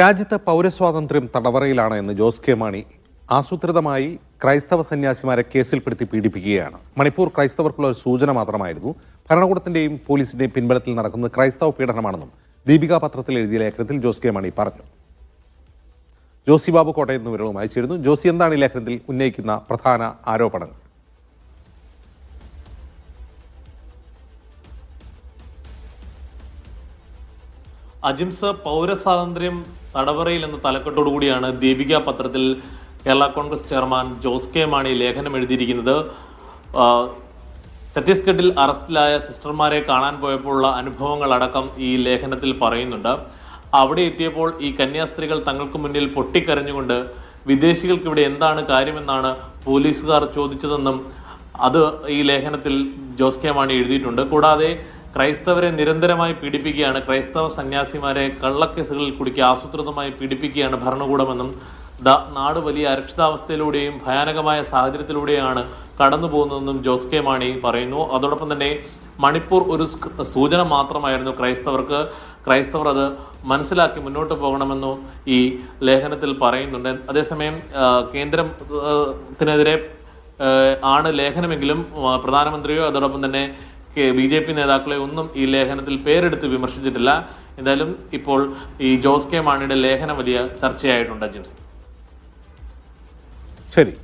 രാജ്യത്ത് പൗരസ്വാതന്ത്ര്യം തടവറയിലാണ് എന്ന് ജോസ് കെ മാണി ആസൂത്രിതമായി ക്രൈസ്തവ സന്യാസിമാരെ കേസിൽപ്പെടുത്തി പീഡിപ്പിക്കുകയാണ്. മണിപ്പൂർ ക്രൈസ്തവർക്കുള്ള ഒരു സൂചന മാത്രമായിരുന്നു. ഭരണകൂടത്തിന്റെയും പോലീസിന്റെയും പിൻബലത്തിൽ നടക്കുന്നത് ക്രൈസ്തവ പീഡനമാണെന്നും ദീപിക പത്രത്തിൽ എഴുതിയ ലേഖനത്തിൽ ജോസ് കെ മാണി പറഞ്ഞു. ജോസി ബാബു കോട്ടയത്ത് നിന്ന് വിവരവുമായി ചേരുന്നു ജോസി എന്താണ് ഈ ലേഖനത്തിൽ ഉന്നയിക്കുന്ന പ്രധാന ആരോപണങ്ങൾ? അജിംസ് പൗരസ്വാതന്ത്ര്യം തടവറയിൽ എന്ന തലക്കെട്ടോടു കൂടിയാണ് ദീപിക പത്രത്തിൽ കേരള കോൺഗ്രസ് ചെയർമാൻ ജോസ് കെ മാണി ലേഖനം എഴുതിയിരിക്കുന്നത്. ഛത്തീസ്ഗഡിൽ അറസ്റ്റിലായ സിസ്റ്റർമാരെ കാണാൻ പോയപ്പോഴുള്ള അനുഭവങ്ങളടക്കം ഈ ലേഖനത്തിൽ പറയുന്നുണ്ട്. അവിടെ എത്തിയപ്പോൾ ഈ കന്യാസ്ത്രീകൾ തങ്ങൾക്ക് മുന്നിൽ പൊട്ടിക്കരഞ്ഞുകൊണ്ട് വിദേശികൾക്ക് ഇവിടെ എന്താണ് കാര്യമെന്നാണ് പോലീസുകാർ ചോദിച്ചതെന്നും അത് ഈ ലേഖനത്തിൽ ജോസ് കെ മാണി എഴുതിയിട്ടുണ്ട്. കൂടാതെ ക്രൈസ്തവരെ നിരന്തരമായി പീഡിപ്പിക്കുകയാണ്. ക്രൈസ്തവ സന്യാസിമാരെ കള്ളക്കേസുകളിൽ കുടുക്കി ആസൂത്രിതമായി പീഡിപ്പിക്കുകയാണ് ഭരണകൂടമെന്നും ദ- നാട് വലിയ അരക്ഷിതാവസ്ഥയിലൂടെയും ഭയാനകമായ സാഹചര്യത്തിലൂടെയാണ് കടന്നു പോകുന്നതെന്നും ജോസ് കെ മാണി പറയുന്നു. അതോടൊപ്പം തന്നെ മണിപ്പൂർ ഒരു സൂചന മാത്രമായിരുന്നു ക്രൈസ്തവർക്ക്. ക്രൈസ്തവർ അത് മനസ്സിലാക്കി മുന്നോട്ട് പോകണമെന്നും ഈ ലേഖനത്തിൽ പറയുന്നുണ്ട്. അതേസമയം കേന്ദ്രത്തിനെതിരെ ആണ് ലേഖനമെങ്കിലും പ്രധാനമന്ത്രിയോ അതോടൊപ്പം തന്നെ ബി ജെ പി നേതാക്കളെ ഒന്നും ഈ ലേഖനത്തിൽ പേരെടുത്ത് വിമർശിച്ചിട്ടില്ല. എന്തായാലും ഇപ്പോൾ ഈ ജോസ് കെ മാണിയുടെ ലേഖനം വലിയ ചർച്ചയായിട്ടുണ്ട് ജിംസ് ശരി.